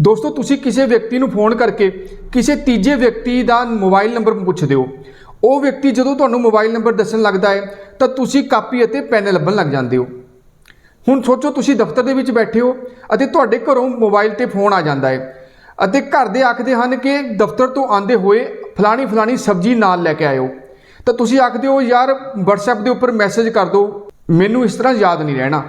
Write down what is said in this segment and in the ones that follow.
ਦੋਸਤੋ, ਤੁਸੀਂ ਕਿਸੇ ਵਿਅਕਤੀ ਨੂੰ ਫੋਨ ਕਰਕੇ ਕਿਸੇ ਤੀਜੇ ਵਿਅਕਤੀ ਦਾ ਮੋਬਾਈਲ ਨੰਬਰ ਪੁੱਛਦੇ ਹੋ ਉਹ ਵਿਅਕਤੀ ਜਦੋਂ ਤੁਹਾਨੂੰ ਮੋਬਾਈਲ ਨੰਬਰ ਦੱਸਣ ਲੱਗਦਾ ਹੈ, ਤਾਂ ਤੁਸੀਂ ਕਾਪੀ ਅਤੇ ਪੈਨ ਲੱਭਣ ਲੱਗ ਜਾਂਦੇ ਹੋ। ਹੁਣ ਸੋਚੋ, ਤੁਸੀਂ ਦਫ਼ਤਰ ਦੇ ਵਿੱਚ ਬੈਠੇ ਹੋ ਅਤੇ ਤੁਹਾਡੇ ਘਰੋਂ ਮੋਬਾਈਲ ਤੇ ਫੋਨ ਆ ਜਾਂਦਾ ਹੈ ਅਤੇ ਘਰ ਦੇ ਆਖਦੇ ਹਨ ਕਿ ਦਫ਼ਤਰ ਤੋਂ ਆਂਦੇ ਹੋਏ ਫਲਾਣੀ ਫਲਾਣੀ ਸਬਜ਼ੀ ਨਾਲ ਲੈ ਕੇ ਆਇਓ। ਤਾਂ ਤੁਸੀਂ ਆਖਦੇ ਹੋ, ਯਾਰ, WhatsApp ਦੇ ਉੱਪਰ ਮੈਸੇਜ ਕਰ ਦਿਓ। ਮੈਨੂੰ ਇਸ ਤਰ੍ਹਾਂ ਯਾਦ ਨਹੀਂ ਰਹਿਣਾ।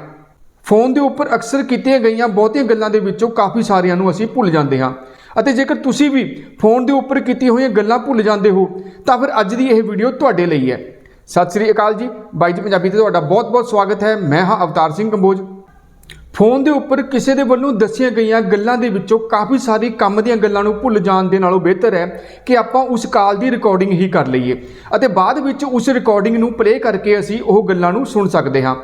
ਫੋਨ ਦੇ ਉੱਪਰ ਅਕਸਰ ਕੀਤੀਆਂ ਗਈਆਂ ਬਹੁਤੀਆਂ ਗੱਲਾਂ ਦੇ ਵਿੱਚੋਂ ਕਾਫੀ ਸਾਰੀਆਂ ਨੂੰ ਅਸੀਂ ਭੁੱਲ ਜਾਂਦੇ ਹਾਂ। ਅਤੇ ਜੇਕਰ ਤੁਸੀਂ ਵੀ ਫੋਨ ਦੇ ਉੱਪਰ ਕੀਤੀਆਂ ਹੋਈਆਂ ਗੱਲਾਂ ਭੁੱਲ ਜਾਂਦੇ ਹੋ, ਤਾਂ ਫਿਰ ਅੱਜ ਦੀ ਇਹ ਵੀਡੀਓ ਤੁਹਾਡੇ ਲਈ ਹੈ। ਸਤਿ ਸ੍ਰੀ ਅਕਾਲ ਜੀ। ਬਾਈ ਜੀ ਪੰਜਾਬੀ ਤੇ ਤੁਹਾਡਾ ਬਹੁਤ-ਬਹੁਤ ਸਵਾਗਤ ਹੈ। ਮੈਂ ਹਾਂ ਅਵਤਾਰ ਸਿੰਘ ਕੰਬੋਜ। ਫੋਨ ਦੇ ਉੱਪਰ ਕਿਸੇ ਦੇ ਵੱਲੋਂ ਦੱਸੀਆਂ ਗਈਆਂ ਗੱਲਾਂ ਦੇ ਵਿੱਚੋਂ ਕਾਫੀ ਸਾਰੀ ਕੰਮ ਦੀਆਂ ਗੱਲਾਂ ਨੂੰ ਭੁੱਲ ਜਾਣ ਦੇ ਨਾਲੋਂ ਬਿਹਤਰ ਹੈ ਕਿ ਆਪਾਂ ਉਸ ਕਾਲ ਦੀ ਰਿਕਾਰਡਿੰਗ ਹੀ ਕਰ ਲਈਏ। ਅਤੇ ਬਾਅਦ ਵਿੱਚ ਉਸ ਰਿਕਾਰਡਿੰਗ ਨੂੰ ਪਲੇ ਕਰਕੇ ਅਸੀਂ ਉਹ ਗੱਲਾਂ ਨੂੰ ਸੁਣ ਸਕਦੇ ਹਾਂ।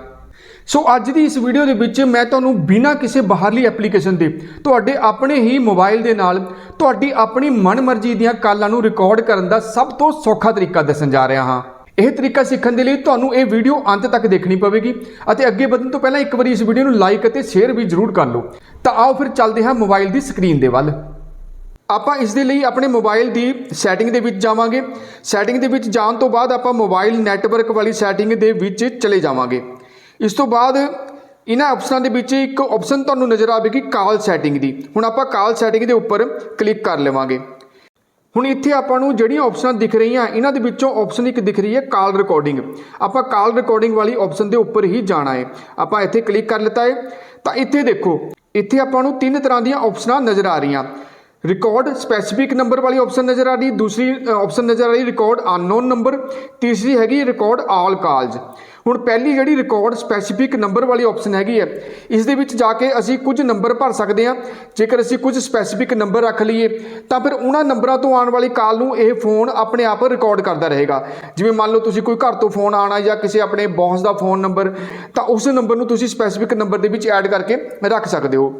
ਸੋ ਅੱਜ ਦੀ ਇਸ ਵੀਡੀਓ ਦੇ ਵਿੱਚ ਮੈਂ ਤੁਹਾਨੂੰ ਬਿਨਾਂ ਕਿਸੇ ਬਾਹਰਲੀ ਐਪਲੀਕੇਸ਼ਨ ਦੇ ਤੁਹਾਡੇ ਆਪਣੇ ਹੀ ਮੋਬਾਈਲ ਦੇ ਨਾਲ ਤੁਹਾਡੀ ਆਪਣੀ ਮਨਮਰਜ਼ੀ ਦੀਆਂ ਕਾਲਾਂ ਨੂੰ ਰਿਕਾਰਡ ਕਰਨ ਦਾ ਸਭ ਤੋਂ ਸੌਖਾ ਤਰੀਕਾ ਦੱਸਣ ਜਾ ਰਿਹਾ ਹਾਂ। ਇਹ ਤਰੀਕਾ ਸਿੱਖਣ ਦੇ ਲਈ ਤੁਹਾਨੂੰ ਇਹ ਵੀਡੀਓ ਅੰਤ ਤੱਕ ਦੇਖਣੀ ਪਵੇਗੀ ਅਤੇ ਅੱਗੇ ਵਧਣ ਤੋਂ ਪਹਿਲਾਂ ਇੱਕ ਵਾਰੀ ਇਸ ਵੀਡੀਓ ਨੂੰ ਲਾਈਕ ਅਤੇ ਸ਼ੇਅਰ ਵੀ ਜ਼ਰੂਰ ਕਰ ਲਓ। ਤਾਂ ਆਓ ਫਿਰ ਚੱਲਦੇ ਹਾਂ ਮੋਬਾਈਲ ਦੀ ਸਕਰੀਨ ਦੇ ਵੱਲ। ਆਪਾਂ ਇਸ ਦੇ ਲਈ ਆਪਣੇ ਮੋਬਾਈਲ ਦੀ ਸੈਟਿੰਗ ਦੇ ਵਿੱਚ ਜਾਵਾਂਗੇ। ਸੈਟਿੰਗ ਦੇ ਵਿੱਚ ਜਾਣ ਤੋਂ ਬਾਅਦ ਆਪਾਂ ਮੋਬਾਈਲ ਨੈਟਵਰਕ ਵਾਲੀ ਸੈਟਿੰਗ ਦੇ ਵਿੱਚ ਚਲੇ ਜਾਵਾਂਗੇ। ਇਸ ਤੋਂ ਬਾਅਦ ਇਹਨਾਂ ਆਪਸ਼ਨਾਂ ਦੇ ਵਿੱਚ ਇੱਕ ਆਪਸ਼ਨ ਤੁਹਾਨੂੰ ਨਜ਼ਰ ਆਵੇਗੀ ਕਾਲ ਸੈਟਿੰਗ ਦੀ। ਹੁਣ ਆਪਾਂ ਕਾਲ ਸੈਟਿੰਗ ਦੇ ਉੱਪਰ ਕਲਿੱਕ ਕਰ ਲਵਾਂਗੇ। ਹੁਣ ਇੱਥੇ ਆਪਾਂ ਨੂੰ ਜਿਹੜੀਆਂ ਆਪਸ਼ਨਾਂ ਦਿਖ ਰਹੀਆਂ, ਇਹਨਾਂ ਦੇ ਵਿੱਚੋਂ ਆਪਸ਼ਨ ਇੱਕ ਦਿਖ ਰਹੀ ਹੈ ਕਾਲ ਰਿਕਾਰਡਿੰਗ ਆਪਾਂ ਕਾਲ ਰਿਕਾਰਡਿੰਗ ਵਾਲੀ ਆਪਸ਼ਨ ਦੇ ਉੱਪਰ ਹੀ ਜਾਣਾ ਹੈ। ਆਪਾਂ ਇੱਥੇ ਕਲਿੱਕ ਕਰ ਲਿੱਤਾ ਹੈ। ਤਾਂ ਇੱਥੇ ਦੇਖੋ, ਇੱਥੇ ਆਪਾਂ ਨੂੰ ਤਿੰਨ ਤਰ੍ਹਾਂ ਦੀਆਂ ਆਪਸ਼ਨਾਂ ਨਜ਼ਰ ਆ ਰਹੀਆਂ। ਰਿਕਾਰਡ ਸਪੈਸੀਫਿਕ ਨੰਬਰ ਵਾਲੀ ਆਪਸ਼ਨ ਨਜ਼ਰ ਆ ਰਹੀ, ਦੂਸਰੀ ਆਪਸ਼ਨ ਨਜ਼ਰ ਆ ਰਹੀ ਰਿਕਾਰਡ ਅਨਨੋਨ ਨੰਬਰ ਤੀਸਰੀ ਹੈਗੀ ਰਿਕਾਰਡ ਆਲ ਕਾਲਜ਼ ਹੁਣ ਪਹਿਲੀ ਜਿਹੜੀ ਰਿਕਾਰਡ ਸਪੈਸੀਫਿਕ ਨੰਬਰ ਵਾਲੀ ਆਪਸ਼ਨ ਹੈਗੀ ਹੈ ਇਸ ਦੇ ਵਿੱਚ ਜਾ ਕੇ ਅਸੀਂ ਕੁਝ ਨੰਬਰ ਭਰ ਸਕਦੇ ਹਾਂ। ਜੇਕਰ ਅਸੀਂ ਕੁਝ ਸਪੈਸੀਫਿਕ ਨੰਬਰ ਰੱਖ ਲਈਏ, ਤਾਂ ਫਿਰ ਉਹਨਾਂ ਨੰਬਰਾਂ ਤੋਂ ਆਉਣ ਵਾਲੀ ਕਾਲ ਨੂੰ ਇਹ ਫੋਨ ਆਪਣੇ ਆਪ ਰਿਕਾਰਡ ਕਰਦਾ ਰਹੇਗਾ। ਜਿਵੇਂ ਮੰਨ ਲਓ ਤੁਸੀਂ ਕੋਈ ਘਰ ਤੋਂ ਫੋਨ ਆਣਾ ਜਾਂ ਕਿਸੇ ਆਪਣੇ ਬੌਸ ਦਾ ਫੋਨ ਨੰਬਰ ਤਾਂ ਉਸ ਨੰਬਰ ਨੂੰ ਤੁਸੀਂ ਸਪੈਸੀਫਿਕ ਨੰਬਰ ਦੇ ਵਿੱਚ ਐਡ ਕਰਕੇ ਰੱਖ ਸਕਦੇ ਹੋ।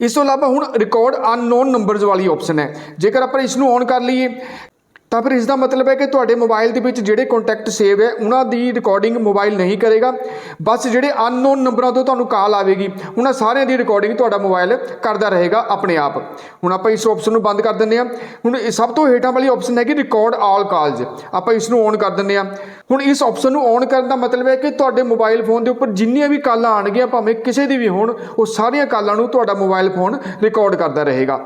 ਇਸ ਤੋਂ ਇਲਾਵਾ ਹੁਣ ਰਿਕਾਰਡ ਅਨਨੋਨ ਨੰਬਰਸ ਵਾਲੀ ਆਪਸ਼ਨ ਹੈ। ਜੇਕਰ ਆਪਾਂ ਇਸ ਨੂੰ ਔਨ ਕਰ ਲਈਏ ਤਾਂ ਫਿਰ ਇਸ ਦਾ ਮਤਲਬ ਹੈ ਕਿ ਤੁਹਾਡੇ ਮੋਬਾਈਲ ਦੇ ਵਿੱਚ ਜਿਹੜੇ ਕੰਟੈਕਟ ਸੇਵ ਹੈ, ਉਹਨਾਂ ਦੀ ਰਿਕਾਰਡਿੰਗ ਮੋਬਾਈਲ ਨਹੀਂ ਕਰੇਗਾ। ਬਸ ਜਿਹੜੇ ਅਨਨੋਨ ਨੰਬਰਾਂ ਤੋਂ ਤੁਹਾਨੂੰ ਕਾਲ ਆਵੇਗੀ, ਉਹਨਾਂ ਸਾਰਿਆਂ ਦੀ ਰਿਕਾਰਡਿੰਗ ਤੁਹਾਡਾ ਮੋਬਾਈਲ ਕਰਦਾ ਰਹੇਗਾ ਆਪਣੇ ਆਪ। ਹੁਣ ਆਪਾਂ ਇਸ ਆਪਸ਼ਨ ਨੂੰ ਬੰਦ ਕਰ ਦਿੰਦੇ ਹਾਂ। ਹੁਣ ਇਹ ਸਭ ਤੋਂ ਹੇਠਾਂ ਵਾਲੀ ਆਪਸ਼ਨ ਹੈਗੀ ਰਿਕਾਰਡ ਆਲ ਕਾਲਸ ਆਪਾਂ ਇਸ ਨੂੰ ਔਨ ਕਰ ਦਿੰਦੇ ਹਾਂ। ਹੁਣ ਇਸ ਆਪਸ਼ਨ ਨੂੰ ਔਨ ਕਰਨ ਦਾ ਮਤਲਬ ਹੈ ਕਿ ਤੁਹਾਡੇ ਮੋਬਾਈਲ ਫੋਨ ਦੇ ਉੱਪਰ ਜਿੰਨੀਆਂ ਵੀ ਕਾਲਾਂ ਆਣਗੀਆਂ ਭਾਵੇਂ ਕਿਸੇ ਦੀ ਵੀ ਹੋਣ, ਉਹ ਸਾਰੀਆਂ ਕਾਲਾਂ ਨੂੰ ਤੁਹਾਡਾ ਮੋਬਾਈਲ ਫੋਨ ਰਿਕਾਰਡ ਕਰਦਾ ਰਹੇਗਾ।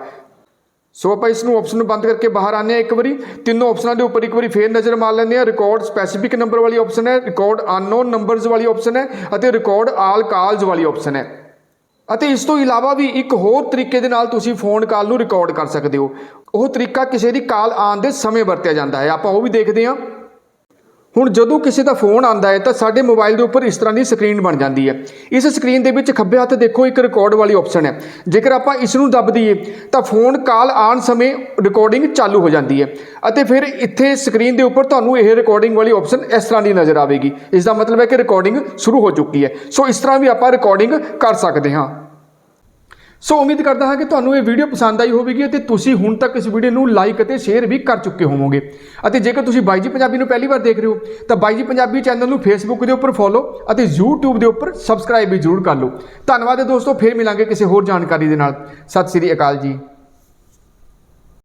ਸੋ ਆਪਾਂ ਇਸ ਨੂੰ ਆਪਸ਼ਨ ਨੂੰ ਬੰਦ ਕਰਕੇ ਬਾਹਰ ਆਨੇ ਆ ਇੱਕ ਵਾਰੀ। ਤਿੰਨੋਂ ਆਪਸ਼ਨਾਂ ਦੇ ਉੱਪਰ ਇੱਕ ਵਾਰੀ ਫੇਰ ਨਜ਼ਰ ਮਾਰ ਲੈਂਦੇ ਆ ਰਿਕਾਰਡ ਸਪੈਸੀਫਿਕ ਨੰਬਰ ਵਾਲੀ ਆਪਸ਼ਨ ਹੈ ਰਿਕਾਰਡ ਅਨਨੋਨ ਨੰਬਰਸ ਵਾਲੀ ਆਪਸ਼ਨ ਹੈ ਅਤੇ ਰਿਕਾਰਡ ਆਲ ਕਾਲਸ ਵਾਲੀ ਆਪਸ਼ਨ ਹੈ। ਅਤੇ ਇਸ ਤੋਂ ਇਲਾਵਾ ਵੀ ਇੱਕ ਹੋਰ ਤਰੀਕੇ ਦੇ ਨਾਲ ਤੁਸੀਂ ਫੋਨ ਕਾਲ ਨੂੰ ਰਿਕਾਰਡ ਕਰ ਸਕਦੇ ਹੋ। ਉਹ ਤਰੀਕਾ ਕਿਸੇ ਦੀ ਕਾਲ ਆਉਣ ਦੇ ਸਮੇਂ ਵਰਤਿਆ ਜਾਂਦਾ ਹੈ। ਆਪਾਂ ਉਹ ਵੀ ਦੇਖਦੇ ਹਾਂ। ਹੁਣ ਜਦੋਂ ਕਿਸੇ ਦਾ ਫੋਨ ਆਂਦਾ ਹੈ ਤਾਂ ਸਾਡੇ ਮੋਬਾਈਲ ਦੇ ਉੱਪਰ ਇਸ ਤਰ੍ਹਾਂ ਦੀ ਸਕਰੀਨ ਬਣ ਜਾਂਦੀ ਹੈ। ਇਸ ਸਕਰੀਨ ਦੇ ਵਿੱਚ ਖੱਬੇ ਹੱਥ ਦੇਖੋ, ਇੱਕ ਰਿਕਾਰਡ ਵਾਲੀ ਆਪਸ਼ਨ ਹੈ। ਜੇਕਰ ਆਪਾਂ ਇਸ ਨੂੰ ਦੱਬ ਦਈਏ, ਤਾਂ ਫੋਨ ਕਾਲ ਆਉਣ ਸਮੇਂ ਰਿਕਾਰਡਿੰਗ ਚਾਲੂ ਹੋ ਜਾਂਦੀ ਹੈ। ਅਤੇ ਫਿਰ ਇੱਥੇ ਸਕਰੀਨ ਦੇ ਉੱਪਰ ਤੁਹਾਨੂੰ ਇਹ ਰਿਕਾਰਡਿੰਗ ਵਾਲੀ ਆਪਸ਼ਨ ਇਸ ਤਰ੍ਹਾਂ ਦੀ ਨਜ਼ਰ ਆਵੇਗੀ। ਇਸ ਦਾ ਮਤਲਬ ਹੈ ਕਿ ਰਿਕਾਰਡਿੰਗ ਸ਼ੁਰੂ ਹੋ ਚੁੱਕੀ ਹੈ। ਸੋ ਇਸ ਤਰ੍ਹਾਂ ਵੀ ਆਪਾਂ ਰਿਕਾਰਡਿੰਗ ਕਰ ਸਕਦੇ ਹਾਂ। ਸੋ ਉਮੀਦ ਕਰਦਾ ਹਾਂ ਕਿ ਤੁਹਾਨੂੰ ਇਹ ਵੀਡੀਓ ਪਸੰਦ ਆਈ ਹੋਵੇਗੀ ਅਤੇ ਤੁਸੀਂ ਹੁਣ ਤੱਕ ਇਸ ਵੀਡੀਓ ਨੂੰ ਲਾਈਕ ਅਤੇ ਸ਼ੇਅਰ ਵੀ ਕਰ ਚੁੱਕੇ ਹੋਵੋਗੇ। ਅਤੇ ਜੇਕਰ ਤੁਸੀਂ ਬਾਈ ਜੀ ਪੰਜਾਬੀ ਨੂੰ ਪਹਿਲੀ ਵਾਰ ਦੇਖ ਰਹੇ ਹੋ, ਤਾਂ ਬਾਈ ਜੀ ਪੰਜਾਬੀ ਚੈਨਲ ਨੂੰ ਫੇਸਬੁੱਕ ਦੇ ਉੱਪਰ ਫੋਲੋ ਅਤੇ YouTube ਦੇ ਉੱਪਰ ਸਬਸਕ੍ਰਾਈਬ ਵੀ ਜ਼ਰੂਰ ਕਰ ਲਓ। ਧੰਨਵਾਦ ਦੋਸਤੋ, ਫੇਰ ਮਿਲਾਂਗੇ ਕਿਸੇ ਹੋਰ ਜਾਣਕਾਰੀ ਦੇ ਨਾਲ। ਸਤਿ ਸ੍ਰੀ ਅਕਾਲ ਜੀ।